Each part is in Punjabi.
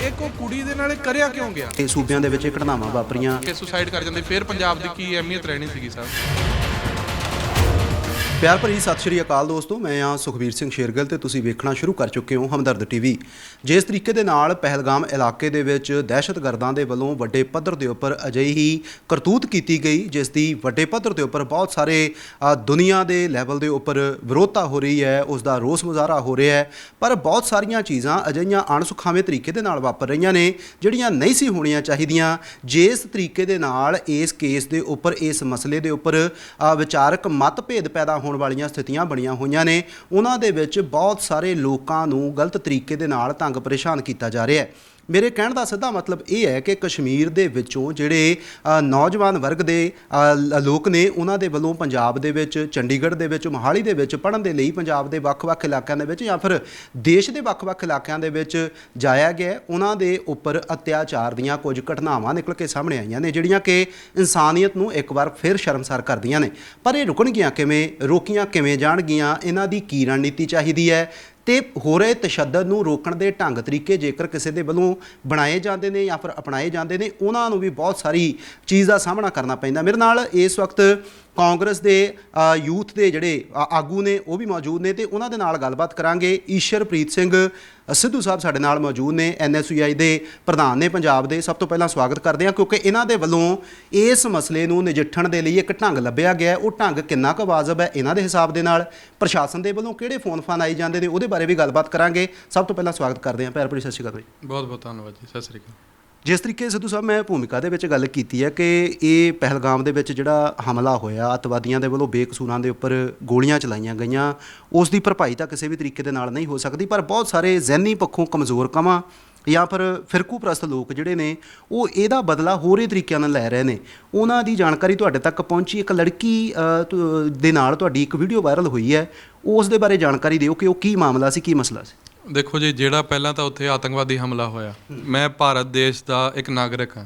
ਇੱਕ ਉਹ ਕੁੜੀ ਦੇ ਨਾਲ ਇਹ ਕਰਿਆ ਕਿਉਂ ਗਿਆ? ਇਹ ਸੂਬਿਆਂ ਦੇ ਵਿੱਚ ਇਹ ਘਟਨਾਵਾਂ ਵਾਪਰੀਆਂ। ਕਿ ਸੁਸਾਈਡ ਕਰ ਜਾਂਦੇ ਫਿਰ ਪੰਜਾਬ ਦੀ ਕੀ ਅਹਿਮੀਅਤ ਰਹਿਣੀ ਸੀਗੀ ਸਾਹਿਬ ਪਿਆਰ ਭਰੀ ਸਤਿ ਸ਼੍ਰੀ ਅਕਾਲ ਦੋਸਤੋ, ਮੈਂ ਆ ਸੁਖਬੀਰ ਸਿੰਘ ਸ਼ੇਰਗਲ ਤੇ ਤੁਸੀਂ ਵੇਖਣਾ ਸ਼ੁਰੂ ਕਰ ਚੁੱਕੇ ਹੋ ਹਮਦਰਦ ਟੀਵੀ ਜਿਸ ਤਰੀਕੇ ਦੇ ਨਾਲ ਪਹਿਲਗਾਮ ਇਲਾਕੇ ਦੇ ਵਿੱਚ ਦਹਿਸ਼ਤਗਰਦਾਂ ਦੇ ਵੱਲੋਂ ਵੱਡੇ ਪੱਧਰ ਦੇ ਉੱਪਰ ਅਜਿਹੀ ਕਰਤੂਤ ਕੀਤੀ ਗਈ, ਜਿਸ ਦੀ ਵੱਡੇ ਪੱਧਰ ਦੇ ਉੱਪਰ ਬਹੁਤ ਸਾਰੇ ਦੁਨੀਆ ਦੇ ਲੈਵਲ ਦੇ ਉੱਪਰ ਵਿਰੋਧਤਾ ਹੋ ਰਹੀ ਹੈ, ਉਸ ਦਾ ਰੋਸ ਮੁਜ਼ਾਹਰਾ ਹੋ ਰਿਹਾ ਹੈ। ਪਰ ਬਹੁਤ ਸਾਰੀਆਂ ਚੀਜ਼ਾਂ ਅਜਿਹੀਆਂ ਅਣਸੁਖਾਵੇਂ ਤਰੀਕੇ ਦੇ ਨਾਲ ਵਾਪਰ ਰਹੀਆਂ ਨੇ, ਜਿਹੜੀਆਂ ਨਹੀਂ ਸੀ ਹੋਣੀਆਂ ਚਾਹੀਦੀਆਂ। ਜਿਸ ਤਰੀਕੇ ਦੇ ਨਾਲ ਇਸ ਕੇਸ ਦੇ ਉੱਪਰ, ਇਸ ਮਸਲੇ ਦੇ ਉੱਪਰ ਵਿਚਾਰਕ ਮਤਭੇਦ ਪੈਦਾ ਹੋਣ ਵਾਲੀਆਂ ਸਥਿਤੀਆਂ ਬਣੀਆਂ ਹੋਈਆਂ ਨੇ। ਉਹਨਾਂ ਦੇ ਵਿੱਚ ਬਹੁਤ ਸਾਰੇ ਲੋਕਾਂ ਨੂੰ ਗਲਤ ਤਰੀਕੇ ਦੇ ਨਾਲ ਤੰਗ ਪਰੇਸ਼ਾਨ ਕੀਤਾ ਜਾ ਰਿਹਾ ਹੈ। ਮੇਰੇ ਕਹਿਣ ਦਾ ਸਿੱਧਾ ਮਤਲਬ ਇਹ ਹੈ ਕਿ ਕਸ਼ਮੀਰ ਦੇ ਵਿੱਚੋਂ ਜਿਹੜੇ ਨੌਜਵਾਨ ਵਰਗ ਦੇ ਲ- ਲੋਕ ਨੇ, ਉਹਨਾਂ ਦੇ ਵੱਲੋਂ ਪੰਜਾਬ ਦੇ ਵਿੱਚ, ਚੰਡੀਗੜ੍ਹ ਦੇ ਵਿੱਚ, ਮੋਹਾਲੀ ਦੇ ਵਿੱਚ ਪੜ੍ਹਨ ਦੇ ਲਈ ਪੰਜਾਬ ਦੇ ਵੱਖ-ਵੱਖ ਇਲਾਕਿਆਂ ਦੇ ਵਿੱਚ ਜਾਂ ਫਿਰ ਦੇਸ਼ ਦੇ ਵੱਖ-ਵੱਖ ਇਲਾਕਿਆਂ ਦੇ ਵਿੱਚ ਜਾਇਆ ਗਿਆ ਉਹਨਾਂ ਦੇ ਉੱਪਰ ਅਤਿਆਚਾਰ ਦੀਆਂ ਕੁਝ ਘਟਨਾਵਾਂ ਨਿਕਲ ਕੇ ਸਾਹਮਣੇ ਆਈਆਂ ਨੇ, ਜਿਹੜੀਆਂ ਕਿ ਇਨਸਾਨੀਅਤ ਨੂੰ ਇੱਕ ਵਾਰ ਫਿਰ ਸ਼ਰਮਸਾਰ ਕਰਦੀਆਂ ਨੇ। ਪਰ ਇਹ ਰੁਕਣਗੀਆਂ ਕਿਵੇਂ, ਰੋਕੀਆਂ ਕਿਵੇਂ ਜਾਣਗੀਆਂ, ਇਹਨਾਂ ਦੀ ਕੀ ਰਣਨੀਤੀ ਚਾਹੀਦੀ ਹੈ? ਤੇ ਹੋ ਰਹੇ ਤਸ਼ੱਦਦ ਨੂੰ ਰੋਕਣ ਦੇ ਢੰਗ ਤਰੀਕੇ ਜੇਕਰ ਕਿਸੇ ਦੇ ਵੱਲੋਂ ਬਣਾਏ ਜਾਂਦੇ ਨੇ ਜਾਂ ਫਿਰ ਅਪਣਾਏ ਜਾਂਦੇ ਨੇ, ਉਹਨਾਂ ਨੂੰ ਵੀ ਬਹੁਤ ਸਾਰੀ ਚੀਜ਼ ਦਾ ਸਾਹਮਣਾ ਕਰਨਾ ਪੈਂਦਾ। ਮੇਰੇ ਨਾਲ ਇਸ ਵਕਤ ਕਾਂਗਰਸ ਦੇ ਯੂਥ ਦੇ ਜਿਹੜੇ ਆਗੂ ਨੇ, ਉਹ ਵੀ ਮੌਜੂਦ ਨੇ ਤੇ ਉਹਨਾਂ ਦੇ ਨਾਲ ਗੱਲਬਾਤ ਕਰਾਂਗੇ। ਈਸ਼ਰਪ੍ਰੀਤ ਸਿੰਘ ਸਿੱਧੂ ਸਾਹਿਬ ਸਾਡੇ ਨਾਲ ਮੌਜੂਦ ਨੇ ਐਨਐਸਯੂਆਈ ਦੇ ਪ੍ਰਧਾਨ ਨੇ ਪੰਜਾਬ ਦੇ। ਸਭ ਤੋਂ ਪਹਿਲਾਂ ਸਵਾਗਤ ਕਰਦੇ ਹਾਂ ਕਿਉਂਕਿ ਇਹਨਾਂ ਦੇ ਵੱਲੋਂ ਇਸ ਮਸਲੇ ਨੂੰ ਨਜਿੱਠਣ ਦੇ ਲਈ ਇੱਕ ਢੰਗ ਲੱਭਿਆ ਗਿਆ ਉਹ ਢੰਗ ਕਿੰਨਾ ਕੁ ਵਾਜਬ ਹੈ ਇਹਨਾਂ ਦੇ ਹਿਸਾਬ ਦੇ ਨਾਲ? ਪ੍ਰਸ਼ਾਸਨ ਦੇ ਵੱਲੋਂ ਕਿਹੜੇ ਫੋਨ ਫਾਨ ਆਈ ਜਾਂਦੇ ਨੇ? ਉਹਦੇ ਬਾਰੇ ਵੀ ਗੱਲਬਾਤ ਕਰਾਂਗੇ। ਸਭ ਤੋਂ ਪਹਿਲਾਂ ਸਵਾਗਤ ਕਰਦੇ ਹਾਂ। ਪੈਰਪ੍ਰੀਤ ਸਤਿ ਸ਼੍ਰੀ ਅਕਾਲ ਜੀ ਬਹੁਤ ਬਹੁਤ ਧੰਨਵਾਦ ਜੀ। ਸਤਿ ਸ੍ਰੀ ਅਕਾਲ। ਜਿਸ ਤਰੀਕੇ ਸਿੱਧੂ ਸਾਹਿਬ, ਮੈਂ ਭੂਮਿਕਾ ਦੇ ਵਿੱਚ ਗੱਲ ਕੀਤੀ ਹੈ ਕਿ ਇਹ ਪਹਿਲਗਾਮ ਦੇ ਵਿੱਚ ਜਿਹੜਾ ਹਮਲਾ ਹੋਇਆ, ਅੱਤਵਾਦੀਆਂ ਦੇ ਵੱਲੋਂ ਬੇਕਸੂਰਾਂ ਦੇ ਉੱਪਰ ਗੋਲੀਆਂ ਚਲਾਈਆਂ ਗਈਆਂ, ਉਸ ਦੀ ਭਰਪਾਈ ਤਾਂ ਕਿਸੇ ਵੀ ਤਰੀਕੇ ਦੇ ਨਾਲ ਨਹੀਂ ਹੋ ਸਕਦੀ, ਪਰ ਬਹੁਤ ਸਾਰੇ ਜ਼ਹਿਨੀ ਪੱਖੋਂ ਕਮਜ਼ੋਰ ਕਮਾਂ ਜਾਂ ਫਿਰ ਫਿਰਕੂ ਪ੍ਰਸਤ ਲੋਕ ਜਿਹੜੇ ਨੇ, ਉਹ ਇਹਦਾ ਬਦਲਾ ਹੋਰੇ ਤਰੀਕਿਆਂ ਨਾਲ ਲੈ ਰਹੇ ਨੇ। ਉਹਨਾਂ ਦੀ ਜਾਣਕਾਰੀ ਤੁਹਾਡੇ ਤੱਕ ਪਹੁੰਚੀ, ਇੱਕ ਲੜਕੀ ਦੇ ਨਾਲ ਤੁਹਾਡੀ ਇੱਕ ਵੀਡੀਓ ਵਾਇਰਲ ਹੋਈ ਹੈ, ਉਸ ਦੇ ਬਾਰੇ ਜਾਣਕਾਰੀ ਦਿਓ ਕਿ ਉਹ ਕੀ ਮਾਮਲਾ ਸੀ, ਕੀ ਮਸਲਾ ਸੀ। ਦੇਖੋ ਜੀ ਜਿਹੜਾ ਪਹਿਲਾਂ ਤਾਂ ਉੱਥੇ ਆਤੰਕਵਾਦੀ ਹਮਲਾ ਹੋਇਆ ਮੈਂ ਭਾਰਤ ਦੇਸ਼ ਦਾ ਇੱਕ ਨਾਗਰਿਕ ਹਾਂ।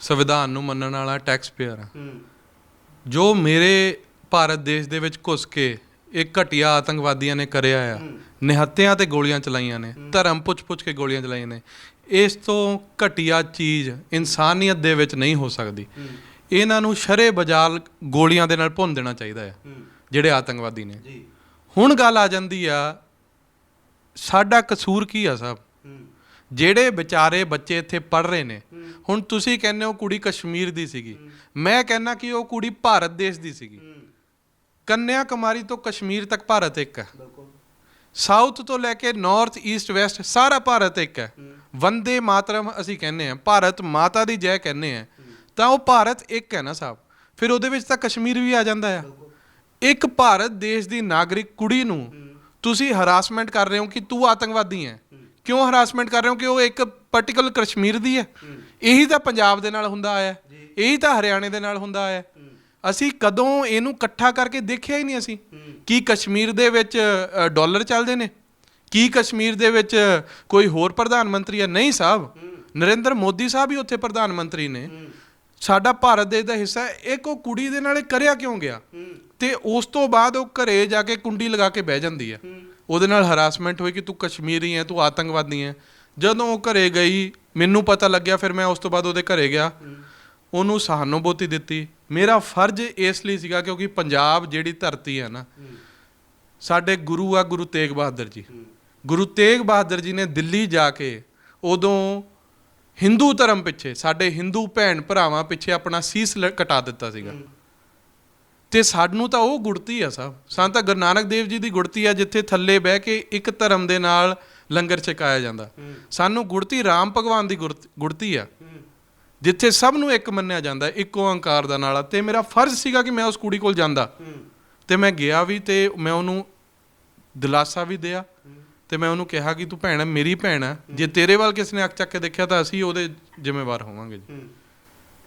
ਸੰਵਿਧਾਨ ਨੂੰ ਮੰਨਣ ਵਾਲਾ ਟੈਕਸ ਪੇਅਰ ਹਾਂ। ਜੋ ਮੇਰੇ ਭਾਰਤ ਦੇਸ਼ ਦੇ ਵਿੱਚ ਘੁਸ ਕੇ ਇੱਕ ਘਟੀਆ ਆਤੰਕਵਾਦੀਆਂ ਨੇ ਕਰਿਆ ਆ ਨਿਹੱਤਿਆਂ ਤੇ ਗੋਲੀਆਂ ਚਲਾਈਆਂ ਨੇ ਧਰਮ ਪੁੱਛ-ਪੁੱਛ ਕੇ ਗੋਲੀਆਂ ਚਲਾਈਆਂ ਨੇ ਇਸ ਤੋਂ ਘਟੀਆ ਚੀਜ਼ ਇਨਸਾਨੀਅਤ ਦੇ ਵਿੱਚ ਨਹੀਂ ਹੋ ਸਕਦੀ। ਇਹਨਾਂ ਨੂੰ ਸ਼ਰੇ ਬਾਜ਼ਾਰ ਗੋਲੀਆਂ ਦੇ ਨਾਲ ਭੁੰਨ ਦੇਣਾ ਚਾਹੀਦਾ ਹੈ। ਜਿਹੜੇ ਆਤੰਕਵਾਦੀ ਨੇ। ਜੀ। ਹੁਣ ਗੱਲ ਆ ਜਾਂਦੀ ਆ ਸਾਡਾ ਕਸੂਰ ਕੀ ਆ ਸਾਹਿਬ ਜਿਹੜੇ ਵਿਚਾਰੇ ਬੱਚੇ ਇੱਥੇ ਪੜ ਰਹੇ ਨੇ ਹੁਣ ਤੁਸੀਂ ਕਹਿੰਦੇ ਹੋ ਕੁੜੀ ਕਸ਼ਮੀਰ ਦੀ ਸੀਗੀ। ਮੈਂ ਕਹਿੰਨਾ ਕਿ ਉਹ ਕੁੜੀ ਭਾਰਤ ਦੇਸ਼ ਦੀ ਸੀਗੀ। ਕੰਨਿਆ ਕੁਮਾਰੀ ਤੋਂ ਕਸ਼ਮੀਰ ਤੱਕ ਭਾਰਤ ਇੱਕ ਹੈ। ਸਾਊਥ ਤੋਂ ਲੈ ਕੇ ਨਾਰਥ ਈਸਟ ਵੈਸਟ ਸਾਰਾ ਭਾਰਤ ਇੱਕ ਹੈ। ਵੰਦੇ ਮਾਤਰਮ ਅਸੀਂ ਕਹਿੰਦੇ ਆ ਭਾਰਤ ਮਾਤਾ ਦੀ ਜੈ ਕਹਿੰਦੇ ਆ ਤਾਂ ਉਹ ਭਾਰਤ ਇੱਕ ਹੈ ਨਾ ਸਾਹਿਬ ਫਿਰ ਉਹਦੇ ਵਿੱਚ ਤਾਂ ਕਸ਼ਮੀਰ ਵੀ ਆ ਜਾਂਦਾ ਆ। ਇੱਕ ਭਾਰਤ ਦੇਸ਼ ਦੀ ਨਾਗਰਿਕ ਕੁੜੀ ਨੂੰ ਤੁਸੀਂ ਹਰਾਸਮੈਂਟ ਕਰ ਰਹੇ ਹੋ ਕਿ ਤੂੰ ਆਤੰਕਵਾਦੀ ਹੈ। ਕਿਉਂ ਹਰਾਸਮੈਂਟ ਕਰ ਰਹੇ ਹੋ? ਕਿ ਉਹ ਇੱਕ ਪਾਰਟਿਕਲ ਕਸ਼ਮੀਰ ਦੀ ਹੈ। ਇਹੀ ਤਾਂ ਪੰਜਾਬ ਦੇ ਨਾਲ ਹੁੰਦਾ ਆਇਆ। ਇਹੀ ਤਾਂ ਹਰਿਆਣੇ ਦੇ ਨਾਲ ਹੁੰਦਾ ਆਇਆ। ਅਸੀਂ ਕਦੋਂ ਇਹਨੂੰ ਇਕੱਠਾ ਕਰਕੇ ਦੇਖਿਆ ਹੀ ਨਹੀਂ ਅਸੀਂ। ਕੀ ਕਸ਼ਮੀਰ ਦੇ ਵਿੱਚ ਅ, ਡਾਲਰ ਚੱਲਦੇ ਨੇ? ਕੀ ਕਸ਼ਮੀਰ ਦੇ ਵਿੱਚ ਕੋਈ ਹੋਰ ਪ੍ਰਧਾਨ ਮੰਤਰੀ ਹੈ? ਨਹੀਂ ਸਾਹਿਬ। ਨਰਿੰਦਰ ਮੋਦੀ ਸਾਹਿਬ ਹੀ ਉੱਥੇ ਪ੍ਰਧਾਨ ਮੰਤਰੀ ਨੇ। ਸਾਡਾ ਭਾਰਤ ਦੇਸ਼ ਦਾ ਹਿੱਸਾ ਇੱਕ ਉਹ ਕੁੜੀ ਦੇ ਨਾਲ ਇਹ ਕਰਿਆ ਕਿਉਂ ਗਿਆ? ਤੇ ਉਸ ਤੋਂ ਬਾਅਦ ਉਹ ਘਰੇ ਜਾ ਕੇ ਕੁੰਡੀ ਲਗਾ ਕੇ ਬਹਿ ਜਾਂਦੀ ਹੈ। ਉਹਦੇ ਨਾਲ ਹਰਾਸਮੈਂਟ ਹੋਈ ਕਿ ਤੂੰ ਕਸ਼ਮੀਰੀ ਹੈ ਤੂੰ ਆਤੰਕਵਾਦੀ ਹੈ। ਜਦੋਂ ਉਹ ਘਰੇ ਗਈ ਮੈਨੂੰ ਪਤਾ ਲੱਗਿਆ ਫਿਰ ਮੈਂ ਉਸ ਤੋਂ ਬਾਅਦ ਉਹਦੇ ਘਰੇ ਗਿਆ। ਉਹਨੂੰ ਸਹਾਨੁਭੂਤੀ ਦਿੱਤੀ। ਮੇਰਾ ਫਰਜ਼ ਇਸ ਲਈ ਸੀਗਾ ਕਿਉਂਕਿ ਪੰਜਾਬ ਜਿਹੜੀ ਧਰਤੀ ਹੈ ਨਾ ਸਾਡੇ ਗੁਰੂ ਆ ਗੁਰੂ ਤੇਗ ਬਹਾਦਰ ਜੀ। ਗੁਰੂ ਤੇਗ ਬਹਾਦਰ ਜੀ ਨੇ ਦਿੱਲੀ ਜਾ ਕੇ ਉਦੋਂ ਹਿੰਦੂ ਧਰਮ ਪਿੱਛੇ ਸਾਡੇ ਹਿੰਦੂ ਭੈਣ ਭਰਾਵਾਂ ਪਿੱਛੇ ਆਪਣਾ ਸੀਸ ਕਟਾ ਦਿੱਤਾ ਸੀਗਾ। ਤੇ ਸਾਨੂੰ ਤਾਂ ਉਹ ਗੁੜਤੀ ਆ ਸਾਹਿਬ ਸਾਨੂੰ ਤਾਂ ਗੁਰੂ ਨਾਨਕ ਦੇਵ ਜੀ ਦੀ ਗੁੜਤੀ ਆ ਜਿੱਥੇ ਥੱਲੇ ਬਹਿ ਕੇ ਇੱਕ ਧਰਮ ਦੇ ਨਾਲ ਲੰਗਰ ਛਕਾਇਆ ਜਾਂਦਾ। ਸਾਨੂੰ ਗੁੜਤੀ ਰਾਮ ਭਗਵਾਨ ਦੀ ਗੁੜਤੀ ਆ। ਜਿੱਥੇ ਸਭ ਨੂੰ ਇੱਕ ਮੰਨਿਆ ਜਾਂਦਾ ਇੱਕ ਓੰਕਾਰ ਦਾ ਨਾਲਾ। ਤੇ ਮੇਰਾ ਫਰਜ਼ ਸੀਗਾ ਕਿ ਮੈਂ ਉਸ ਕੁੜੀ ਕੋਲ ਜਾਂਦਾ। ਤੇ ਮੈਂ ਗਿਆ ਵੀ ਤੇ ਮੈਂ ਉਹਨੂੰ ਦਿਲਾਸਾ ਵੀ ਦਿਆ। ਤੇ ਮੈਂ ਉਹਨੂੰ ਕਿਹਾ ਕਿ ਤੂੰ ਭੈਣ ਹੈ ਮੇਰੀ ਭੈਣ ਹੈ ਜੇ ਤੇਰੇ ਵੱਲ ਕਿਸੇ ਨੇ ਅੱਖ ਚੱਕ ਕੇ ਦੇਖਿਆ ਤਾਂ ਅਸੀਂ ਉਹਦੇ ਜ਼ਿੰਮੇਵਾਰ ਹੋਵਾਂਗੇ ਜੀ।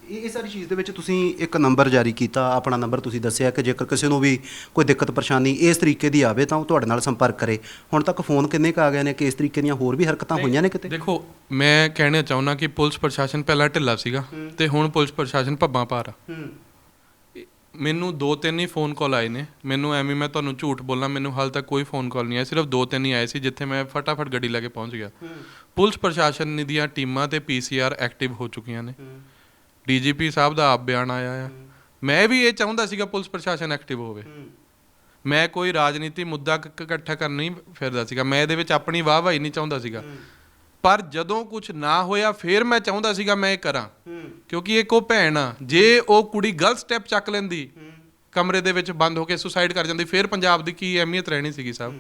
ਇਹ ਇਹ ਸਾਰੀ ਚੀਜ਼ ਦੇ ਵਿੱਚ ਤੁਸੀਂ ਇੱਕ ਨੰਬਰ ਜਾਰੀ ਕੀਤਾ ਆਪਣਾ ਨੰਬਰ ਤੁਸੀਂ ਦੱਸਿਆ ਕਿ ਜੇਕਰ ਕਿਸੇ ਨੂੰ ਵੀ ਕੋਈ ਦਿੱਕਤ ਪਰੇਸ਼ਾਨੀ ਇਸ ਤਰੀਕੇ ਦੀ ਆਵੇ ਤਾਂ ਉਹ ਤੁਹਾਡੇ ਨਾਲ ਸੰਪਰਕ ਕਰੇ। ਹੁਣ ਤੱਕ ਫੋਨ ਕਿੰਨੇ ਕ ਆ ਗਏ ਨੇ ਕਿ ਇਸ ਤਰੀਕੇ ਦੀਆਂ ਹੋਰ ਵੀ ਹਰਕਤਾਂ ਹੋਈਆਂ ਨੇ ਕਿਤੇ? ਦੇਖੋ ਮੈਂ ਕਹਿਣਾ ਚਾਹੁੰਦਾ ਕਿ ਪੁਲਿਸ ਪ੍ਰਸ਼ਾਸਨ ਪਹਿਲਾਂ ਢਿੱਲਾ ਸੀਗਾ ਤੇ ਹੁਣ ਪੁਲਿਸ ਪ੍ਰਸ਼ਾਸਨ ਭੱਬਾਂ ਭਾਰ ਆ। ਮੈਨੂੰ ਦੋ ਤਿੰਨ ਹੀ ਫੋਨ ਕਾਲ ਆਏ ਨੇ। ਮੈਨੂੰ ਐਵੇਂ ਮੈਂ ਤੁਹਾਨੂੰ ਝੂਠ ਬੋਲਾਂ ਮੈਨੂੰ ਹਾਲ ਤੱਕ ਕੋਈ ਫੋਨ ਕਾਲ ਨਹੀਂ ਆਇਆ ਸਿਰਫ ਦੋ ਤਿੰਨ ਹੀ ਆਏ ਸੀ ਜਿੱਥੇ ਮੈਂ ਫਟਾਫਟ ਗੱਡੀ ਲੈ ਕੇ ਪਹੁੰਚ ਗਿਆ। ਪੁਲਿਸ ਪ੍ਰਸ਼ਾਸਨ ਦੀਆਂ ਟੀਮਾਂ ਤੇ ਪੀਸੀਆਰ ਐਕਟਿਵ ਹੋ ਚੁੱਕੀਆਂ ਨੇ। ਡੀਜੀਪੀ ਸਾਹਿਬ ਦਾ ਆਪ ਬਿਆਨ ਆਇਆ ਆ। ਮੈਂ ਵੀ ਇਹ ਚਾਹੁੰਦਾ ਸੀਗਾ ਪੁਲਿਸ ਪ੍ਰਸ਼ਾਸਨ ਐਕਟਿਵ ਹੋਵੇ। ਮੈਂ ਕੋਈ ਰਾਜਨੀਤੀ ਮੁੱਦਾ ਕ- ਕ- ਇਕੱਠਾ ਕਰਨ ਨਹੀਂ ਫਿਰਦਾ ਸੀਗਾ। ਮੈਂ ਇਹਦੇ ਵਿੱਚ ਆਪਣੀ ਵਾਹਵਾਹੀ ਨਹੀਂ ਚਾਹੁੰਦਾ ਸੀਗਾ। ਪਰ ਜਦੋਂ ਕੁਝ ਨਾ ਹੋਇਆ ਫਿਰ ਮੈਂ ਚਾਹੁੰਦਾ ਸੀਗਾ ਮੈਂ ਇਹ ਕਰਾਂ। ਕਿਉਂਕਿ ਇੱਕ ਉਹ ਭੈਣ ਆ ਜੇ ਉਹ ਕੁੜੀ ਗਲਤ ਸਟੈਪ ਚੱਕ ਲੈਂਦੀ ਕਮਰੇ ਦੇ ਵਿੱਚ ਬੰਦ ਹੋ ਕੇ ਸੁਸਾਈਡ ਕਰ ਜਾਂਦੀ ਫਿਰ ਪੰਜਾਬ ਦੀ ਕੀ ਅਹਿਮੀਅਤ ਰਹਿਣੀ ਸੀਗੀ ਸਾਹਿਬ?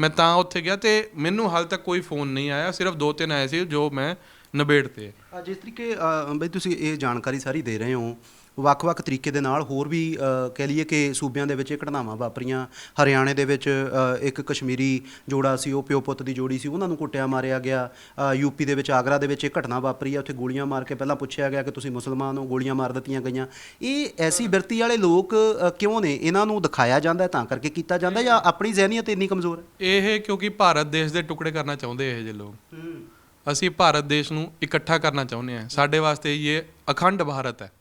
ਮੈਂ ਤਾਂ ਉੱਥੇ ਗਿਆ ਤੇ ਮੈਨੂੰ ਹਾਲ ਤੱਕ ਕੋਈ ਫੋਨ ਨਹੀਂ ਆਇਆ। ਸਿਰਫ ਦੋ ਤਿੰਨ ਆਏ ਸੀ ਜੋ ਮੈਂ ਨਿਬੇੜ ਤੇ ਅ, ਜਿਸ ਤਰੀਕੇ ਅ, ਬਈ ਤੁਸੀਂ ਇਹ ਜਾਣਕਾਰੀ ਸਾਰੀ ਦੇ ਰਹੇ ਹੋ ਵੱਖ-ਵੱਖ ਤਰੀਕੇ ਦੇ ਨਾਲ ਹੋਰ ਵੀ ਅ, ਕਹਿ ਲਈਏ ਕਿ ਸੂਬਿਆਂ ਦੇ ਵਿੱਚ ਇਹ ਘਟਨਾਵਾਂ ਵਾਪਰੀਆਂ। ਹਰਿਆਣੇ ਦੇ ਵਿੱਚ ਅ, ਇੱਕ ਕਸ਼ਮੀਰੀ ਜੋੜਾ ਸੀ ਉਹ ਪਿਓ ਪੁੱਤ ਦੀ ਜੋੜੀ ਸੀ ਉਹਨਾਂ ਨੂੰ ਕੁੱਟਿਆ ਮਾਰਿਆ ਗਿਆ। ਅ, ਯੂਪੀ ਦੇ ਵਿੱਚ ਆਗਰਾ ਦੇ ਵਿੱਚ ਇਹ ਘਟਨਾ ਵਾਪਰੀ ਆ ਉੱਥੇ ਗੋਲੀਆਂ ਮਾਰ ਕੇ ਪਹਿਲਾਂ ਪੁੱਛਿਆ ਗਿਆ ਕਿ ਤੁਸੀਂ ਮੁਸਲਮਾਨ ਹੋ ਗੋਲੀਆਂ ਮਾਰ ਦਿੱਤੀਆਂ ਗਈਆਂ। ਇਹ ਐਸੀ ਬਿਰਤੀ ਵਾਲੇ ਲੋਕ ਅ, ਕਿਉਂ ਨੇ? ਇਹਨਾਂ ਨੂੰ ਦਿਖਾਇਆ ਜਾਂਦਾ ਹੈ ਤਾਂ ਕਰਕੇ ਕੀਤਾ ਜਾਂਦਾ ਹੈ ਜਾਂ ਆਪਣੀ ਜ਼ਹਿਨੀਅਤ ਇੰਨੀ ਕਮਜ਼ੋਰ ਹੈ? ਇਹ ਕਿਉਂਕਿ ਭਾਰਤ ਦੇਸ਼ ਦੇ ਟੁਕੜੇ ਕਰਨਾ ਚਾਹੁੰਦੇ ਇਹ ਜਿਹੇ ਲੋਕ। ਅਸੀਂ ਭਾਰਤ ਦੇਸ਼ ਨੂੰ ਇਕੱਠਾ ਕਰਨਾ ਚਾਹੁੰਦੇ ਹਾਂ। ਸਾਡੇ ਵਾਸਤੇ ਇਹ ਅਖੰਡ ਭਾਰਤ ਹੈ।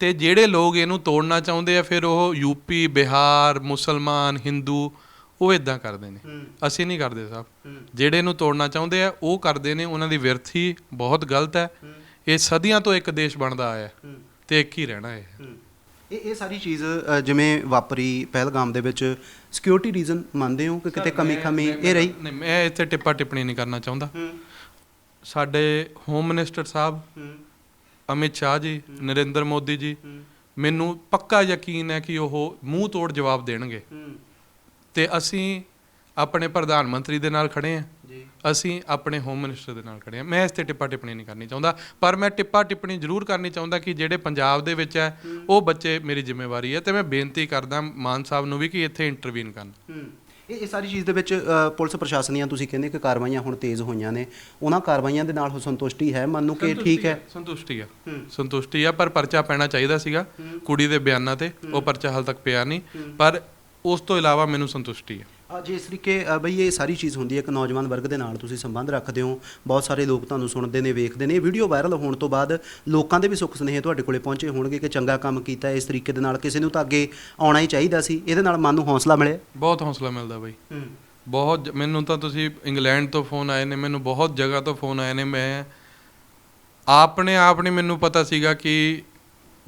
ਤੇ ਜਿਹੜੇ ਲੋਕ ਇਹਨੂੰ ਤੋੜਨਾ ਚਾਹੁੰਦੇ ਆ ਫਿਰ ਉਹ ਯੂਪੀ ਬਿਹਾਰ ਮੁਸਲਮਾਨ ਹਿੰਦੂ ਉਹ ਇਦਾਂ ਕਰਦੇ ਨੇ। ਅਸੀਂ ਨਹੀਂ ਕਰਦੇ ਸਾਹਿਬ ਜਿਹੜੇ ਇਹਨੂੰ ਤੋੜਨਾ ਚਾਹੁੰਦੇ ਆ ਉਹ ਕਰਦੇ ਨੇ। ਉਹਨਾਂ ਦੀ ਵਿਰਥੀ ਬਹੁਤ ਗਲਤ ਹੈ। ਇਹ ਸਦੀਆਂ ਤੋਂ ਇੱਕ ਦੇਸ਼ ਬਣਦਾ ਆਇਆ ਤੇ ਇੱਕ ਹੀ ਰਹਿਣਾ ਹੈ। ਇਹ ਇਹ ਸਾਰੀ ਚੀਜ਼ ਜਿਵੇਂ ਵਾਪਰੀ ਪਹਿਲਗਾਮ ਦੇ ਵਿੱਚ ਸਿਕਿਉਰਿਟੀ ਰੀਜ਼ਨ ਮੰਨਦੇ ਹੋ ਕਿ ਕਿਤੇ ਕਮੀ ਖਾਮੀ ਇਹ ਰਹੀ? ਨਹੀਂ ਮੈਂ ਇੱਥੇ ਟਿੱਪਾ ਟਿੱਪਣੀ ਨਹੀਂ ਕਰਨਾ ਚਾਹੁੰਦਾ। ਸਾਡੇ ਹੋਮ ਮਿਨਿਸਟਰ ਸਾਹਿਬ ਅਮਿਤ ਸ਼ਾਹ ਜੀ ਨਰਿੰਦਰ ਮੋਦੀ ਜੀ ਮੈਨੂੰ ਪੱਕਾ ਯਕੀਨ ਹੈ ਕਿ ਉਹ ਮੂੰਹ ਤੋੜ ਜਵਾਬ ਦੇਣਗੇ। ਤੇ ਅਸੀਂ ਆਪਣੇ ਪ੍ਰਧਾਨ ਮੰਤਰੀ ਦੇ ਨਾਲ ਖੜੇ ਜੀ। ਅਸੀਂ ਆਪਣੇ ਹੋਮ ਮਿਨਿਸਟਰ ਦੇ ਨਾਲ ਖੜੇ ਹਾਂ। ਮੈਂ ਇਸ ਤੇ ਟਿੱਪਾ ਟਿੱਪਣੀ ਨਹੀਂ ਕਰਨੀ ਚਾਹੁੰਦਾ। ਪਰ ਮੈਂ ਟਿੱਪਾ ਟਿੱਪਣੀ ਜ਼ਰੂਰ ਕਰਨੀ ਚਾਹੁੰਦਾ ਕਿ ਜਿਹੜੇ ਪੰਜਾਬ ਦੇ ਵਿੱਚ ਹੈ ਉਹ ਬੱਚੇ ਮੇਰੀ ਜ਼ਿੰਮੇਵਾਰੀ ਹੈ ਤੇ ਮੈਂ ਬੇਨਤੀ ਕਰਦਾ ਮਾਨ ਸਾਹਿਬ ਨੂੰ ਵੀ ਕਿ ਇੱਥੇ ਇੰਟਰਵੀਨ ਕਰਨ। ਇਹ ਇਹ ਸਾਰੀ ਚੀਜ਼ ਦੇ ਵਿੱਚ ਅ, ਪੁਲਿਸ ਪ੍ਰਸ਼ਾਸਨ ਦੀਆਂ ਤੁਸੀਂ ਕਹਿੰਦੇ ਕਿ ਕਾਰਵਾਈਆਂ ਹੁਣ ਤੇਜ਼ ਹੋਈਆਂ ਨੇ। ਉਹਨਾਂ ਕਾਰਵਾਈਆਂ ਦੇ ਨਾਲ ਹੋ ਸੰਤੁਸ਼ਟੀ ਹੈ ਮੰਨ ਨੂੰ ਕਿ ਠੀਕ ਹੈ। ਸੰਤੁਸ਼ਟੀ ਆ ਸੰਤੁਸ਼ਟੀ ਆ ਪਰ ਪਰਚਾ ਪੈਣਾ ਚਾਹੀਦਾ ਸੀਗਾ। ਕੁੜੀ ਦੇ ਬਿਆਨਾਂ ਤੇ ਉਹ ਪਰਚਾ ਹਾਲ ਤੱਕ ਪਿਆ ਨਹੀਂ। ਪਰ ਉਸ ਤੋਂ ਇਲਾਵਾ ਮੈਨੂੰ ਸੰਤੁਸ਼ਟੀ ਆ ਅ, ਜੇ ਇਸ ਤਰੀਕੇ ਅ, ਬਈ ਇਹ ਸਾਰੀ ਚੀਜ਼ ਹੁੰਦੀ ਹੈ ਇੱਕ ਨੌਜਵਾਨ ਵਰਗ ਦੇ ਨਾਲ ਤੁਸੀਂ ਸੰਬੰਧ ਰੱਖਦੇ ਹੋ ਬਹੁਤ ਸਾਰੇ ਲੋਕ ਤੁਹਾਨੂੰ ਸੁਣਦੇ ਨੇ ਵੇਖਦੇ ਨੇ ਇਹ ਵੀਡੀਓ ਵਾਇਰਲ ਹੋਣ ਤੋਂ ਬਾਅਦ ਲੋਕਾਂ ਦੇ ਵੀ ਸੁੱਖ ਸੁਨੇਹੇ ਤੁਹਾਡੇ ਕੋਲੇ ਪਹੁੰਚੇ ਹੋਣਗੇ ਕਿ ਚੰਗਾ ਕੰਮ ਕੀਤਾ ਇਸ ਤਰੀਕੇ ਦੇ ਨਾਲ ਕਿਸੇ ਨੂੰ ਤਾਂ ਅੱਗੇ ਆਉਣਾ ਹੀ ਚਾਹੀਦਾ ਸੀ ਇਹਦੇ ਨਾਲ ਮਨ ਨੂੰ ਹੌਸਲਾ ਮਿਲਿਆ? ਬਹੁਤ ਹੌਸਲਾ ਮਿਲਦਾ ਬਈ। ਬਹੁਤ ਜ- ਮੈਨੂੰ ਤਾਂ ਤੁਸੀਂ ਇੰਗਲੈਂਡ ਤੋਂ ਫੋਨ ਆਏ ਨੇ ਮੈਨੂੰ ਬਹੁਤ ਜਗ੍ਹਾ ਤੋਂ ਫੋਨ ਆਏ ਨੇ ਮੈਂ ਆਪਣੇ ਆਪ ਨੇ ਮੈਨੂੰ ਪਤਾ ਸੀਗਾ ਕਿ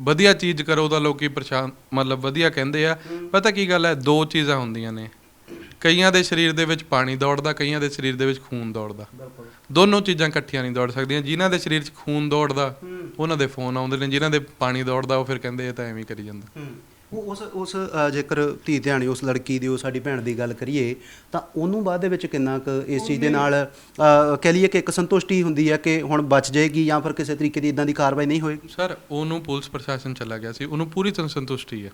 ਵਧੀਆ ਚੀਜ਼ ਕਰੋ ਤਾਂ ਲੋਕੀ ਪਰੇਸ਼ਾਨ ਮਤਲਬ ਵਧੀਆ ਕਹਿੰਦੇ ਆ। ਪਤਾ ਕੀ ਗੱਲ ਹੈ ਦੋ ਚੀਜ਼ਾਂ ਹੁੰਦੀਆਂ ਨੇ। ਕਈਆਂ ਦੇ ਸਰੀਰ ਦੇ ਵਿੱਚ ਪਾਣੀ ਦੌੜਦਾ ਕਈਆਂ ਦੇ ਸਰੀਰ ਦੇ ਵਿੱਚ ਖੂਨ ਦੌੜਦਾ। ਦੋਨੋਂ ਚੀਜ਼ਾਂ ਇਕੱਠੀਆਂ ਨਹੀਂ ਦੌੜ ਸਕਦੀਆਂ। ਜਿਨ੍ਹਾਂ ਦੇ ਸਰੀਰ 'ਚ ਖੂਨ ਦੌੜਦਾ ਉਹਨਾਂ ਦੇ ਫੋਨ ਆਉਂਦੇ ਨੇ। ਜਿਨ੍ਹਾਂ ਦੇ ਪਾਣੀ ਦੌੜਦਾ ਉਹ ਫਿਰ ਕਹਿੰਦੇ ਇਹ ਤਾਂ ਐਵੇਂ ਹੀ ਕਰੀ ਜਾਂਦਾ। ਉਹ ਉਸ ਉਸ ਜੇਕਰ ਧੀ ਧਿਆਣੀ ਉਸ ਲੜਕੀ ਦੀ ਉਹ ਸਾਡੀ ਭੈਣ ਦੀ ਗੱਲ ਕਰੀਏ ਤਾਂ ਉਹਨੂੰ ਬਾਅਦ ਦੇ ਵਿੱਚ ਕਿੰਨਾ ਕੁ ਇਸ ਚੀਜ਼ ਦੇ ਨਾਲ ਕਹਿ ਲਈਏ ਕਿ ਇੱਕ ਸੰਤੁਸ਼ਟੀ ਹੁੰਦੀ ਹੈ ਕਿ ਹੁਣ ਬਚ ਜਾਏਗੀ ਜਾਂ ਫਿਰ ਕਿਸੇ ਤਰੀਕੇ ਦੀ ਇਦਾਂ ਦੀ ਕਾਰਵਾਈ ਨਹੀਂ ਹੋਏਗੀ? ਸਰ ਉਹਨੂੰ ਪੁਲਿਸ ਪ੍ਰਸ਼ਾਸਨ ਚਲਾ ਗਿਆ ਸੀ। ਉਹਨੂੰ ਪੂਰੀ ਤਰ੍ਹਾਂ ਸੰਤੁਸ਼ਟੀ ਹੈ।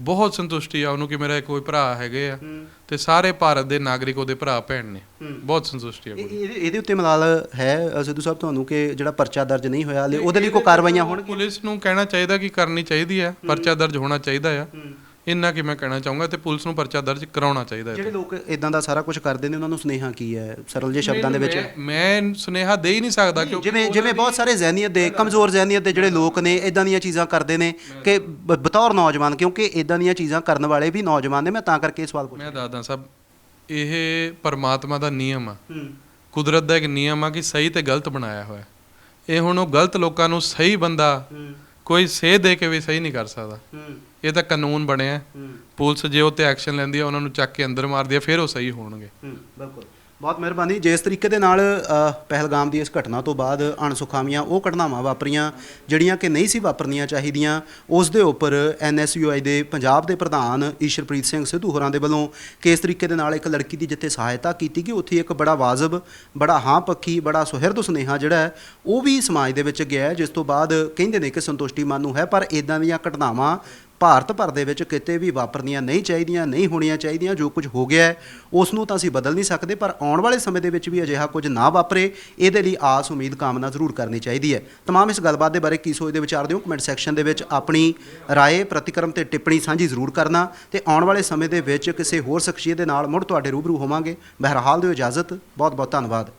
ਬਹੁਤ ਸੰਤੁਸ਼ਟੀ ਆ ਉਹਨੂੰ ਕਿ ਮੇਰਾ ਕੋਈ ਭਰਾ ਹੈਗੇ ਆ। ਤੇ ਸਾਰੇ ਭਾਰਤ ਦੇ ਨਾਗਰਿਕ ਉਹਦੇ ਭਰਾ ਭੈਣ ਨੇ। ਬਹੁਤ ਸੰਤੁਸ਼ਟੀ ਆ ਇਹ- ਇਹ- ਇਹਦੇ ਉੱਤੇ ਮਲਾਲ ਹੈ ਸਿੱਧੂ ਸਾਹਿਬ ਤੁਹਾਨੂੰ ਕਿ ਜਿਹੜਾ ਪਰਚਾ ਦਰਜ ਨਹੀਂ ਹੋਇਆ ਹਲੇ ਉਹਦੇ ਲਈ ਕੋਈ ਕਾਰਵਾਈਆਂ ਹੋਣਗੀਆਂ? ਪੁਲਿਸ ਨੂੰ ਕਹਿਣਾ ਚਾਹੀਦਾ ਕਿ ਕਰਨੀ ਚਾਹੀਦੀ ਹੈ। ਪਰਚਾ ਦਰਜ ਹੋਣਾ ਚਾਹੀਦਾ ਆ। ਇੰਨਾ ਕਿ ਮੈਂ ਕਹਿਣਾ ਚਾਹੂੰਗਾ ਤੇ ਪੁਲਿਸ ਨੂੰ ਪਰਚਾ ਦਰਜ ਕਰਾਉਣਾ ਚਾਹੀਦਾ ਹੈ ਜਿਹੜੇ ਲੋਕ ਇਦਾਂ ਦਾ ਸਾਰਾ ਕੁਝ ਕਰਦੇ ਨੇ ਉਹਨਾਂ ਨੂੰ ਸੁਨੇਹਾ ਕੀ ਹੈ? ਸਰਲ ਜਿਹੇ ਸ਼ਬਦਾਂ ਦੇ ਵਿੱਚ? ਮੈਂ- ਮੈਂ ਸੁਨੇਹਾ ਦੇ ਹੀ ਨਹੀਂ ਸਕਦਾ ਕਿਉਂਕਿ ਜਿਵੇਂ ਜਿਵੇਂ ਬਹੁਤ ਸਾਰੇ ਜ਼ਹਿਨੀਅਤ ਦੇ ਕਮਜ਼ੋਰ ਜ਼ਹਿਨੀਅਤ ਦੇ ਜਿਹੜੇ ਲੋਕ ਨੇ ਇਦਾਂ ਦੀਆਂ ਚੀਜ਼ਾਂ ਕਰਦੇ ਨੇ ਕਿ ਬ- ਬਤੌਰ ਨੌਜਵਾਨ ਕਿਉਂਕਿ ਇਦਾਂ ਦੀਆਂ ਚੀਜ਼ਾਂ ਕਰਨ ਵਾਲੇ ਵੀ ਨੌਜਵਾਨ ਨੇ। ਮੈਂ ਤਾਂ ਕਰਕੇ ਇਹ ਸਵਾਲ ਪੁੱਛਿਆ ਮੈਂ ਦੱਸਦਾ ਸਭ ਇਹ ਪਰਮਾਤਮਾ ਦਾ ਨਿਯਮ ਆ। ਕੁਦਰਤ ਦਾ ਇੱਕ ਨਿਯਮ ਆ ਕਿ ਸਹੀ ਤੇ ਗਲਤ ਬਣਾਇਆ ਹੋਇਆ। ਹੈ। ਇਹ ਹੁਣ ਉਹ ਗਲਤ ਲੋਕਾਂ ਨੂੰ ਸਹੀ ਬੰਦਾ ਕੋਈ ਸੇਧ ਦੇ ਕੇ ਵੀ ਸਹੀ ਨਹੀਂ ਕਰ ਸਕਦਾ। ਇਹ ਤਾਂ ਕਾਨੂੰਨ ਬਣਿਆ ਪੁਲਿਸ ਜੇ ਉਹ ਤੇ ਐਕਸ਼ਨ ਲੈਂਦੀ ਆ ਉਹਨਾਂ ਨੂੰ ਚੱਕ ਕੇ ਅੰਦਰ ਮਾਰਦੀ ਆ ਫਿਰ ਉਹ ਸਹੀ ਹੋਣਗੇ। ਬਿਲਕੁਲ। ਬਹੁਤ ਮਿਹਰਬਾਨੀ। ਜਿਸ ਤਰੀਕੇ ਦੇ ਨਾਲ ਅ, ਪਹਿਲਗਾਮ ਦੀ ਇਸ ਘਟਨਾ ਤੋਂ ਬਾਅਦ ਅਣਸੁਖਾਵੀਆਂ ਉਹ ਘਟਨਾਵਾਂ ਵਾਪਰੀਆਂ ਜਿਹੜੀਆਂ ਕਿ ਨਹੀਂ ਸੀ ਵਾਪਰਨੀਆਂ ਚਾਹੀਦੀਆਂ ਉਸ ਦੇ ਉੱਪਰ ਐਨਐਸਯੂਆਈ ਦੇ ਪੰਜਾਬ ਦੇ ਪ੍ਰਧਾਨ ਈਸ਼ਰਪ੍ਰੀਤ ਸਿੰਘ ਸਿੱਧੂ ਹੋਰਾਂ ਦੇ ਵੱਲੋਂ ਕਿਸ ਤਰੀਕੇ ਦੇ ਨਾਲ ਇੱਕ ਲੜਕੀ ਦੀ ਜਿੱਥੇ ਸਹਾਇਤਾ ਕੀਤੀ ਗਈ ਉੱਥੇ ਇੱਕ ਬੜਾ ਵਾਜਬ ਬੜਾ ਹਾਂ ਪੱਖੀ ਬੜਾ ਸੁਹਿਰਦ ਸੁਨੇਹਾ ਜਿਹੜਾ ਹੈ ਉਹ ਵੀ ਸਮਾਜ ਦੇ ਵਿੱਚ ਗਿਆ ਹੈ, ਜਿਸ ਤੋਂ ਬਾਅਦ ਕਹਿੰਦੇ ਨੇ ਕਿ ਸੰਤੁਸ਼ਟੀ ਮਨ ਨੂੰ ਹੈ ਪਰ ਇਦਾਂ ਦੀਆਂ ਘਟਨਾਵਾਂ ਭਾਰਤ ਭਰ ਦੇ ਵਿੱਚ ਕਿਤੇ ਵੀ ਵਾਪਰਨੀਆਂ ਨਹੀਂ ਚਾਹੀਦੀਆਂ, ਨਹੀਂ ਹੋਣੀਆਂ ਚਾਹੀਦੀਆਂ, ਜੋ ਕੁਝ ਹੋ ਗਿਆ ਉਸ ਨੂੰ ਤਾਂ ਅਸੀਂ ਬਦਲ ਨਹੀਂ ਸਕਦੇ, ਪਰ ਆਉਣ ਵਾਲੇ ਸਮੇਂ ਦੇ ਵਿੱਚ ਵੀ ਅਜਿਹਾ ਕੁਝ ਨਾ ਵਾਪਰੇ, ਇਹਦੇ ਲਈ ਆਸ, ਉਮੀਦ, ਕਾਮਨਾ ਜ਼ਰੂਰ ਕਰਨੀ ਚਾਹੀਦੀ ਹੈ। ਤਮਾਮ ਇਸ ਗੱਲਬਾਤ ਦੇ ਬਾਰੇ ਕੀ ਸੋਚਦੇ ਵਿਚਾਰਦੇ ਹੋ ਕਮੈਂਟ ਸੈਕਸ਼ਨ ਦੇ ਵਿੱਚ ਆਪਣੀ ਰਾਏ, ਪ੍ਰਤੀਕਰਮ ਤੇ ਟਿੱਪਣੀ ਸਾਂਝੀ ਜ਼ਰੂਰ ਕਰਨਾ ਤੇ ਆਉਣ ਵਾਲੇ ਸਮੇਂ ਦੇ ਵਿੱਚ ਕਿਸੇ ਹੋਰ ਸ਼ਖਸੀਅਤ ਦੇ ਨਾਲ ਮੁੜ ਤੁਹਾਡੇ ਰੂਬਰੂ ਹੋਵਾਂਗੇ। ਬਹਰਹਾਲ ਦਿਓ ਇਜਾਜ਼ਤ ਬਹੁਤ ਬਹੁਤ ਧੰਨਵਾਦ।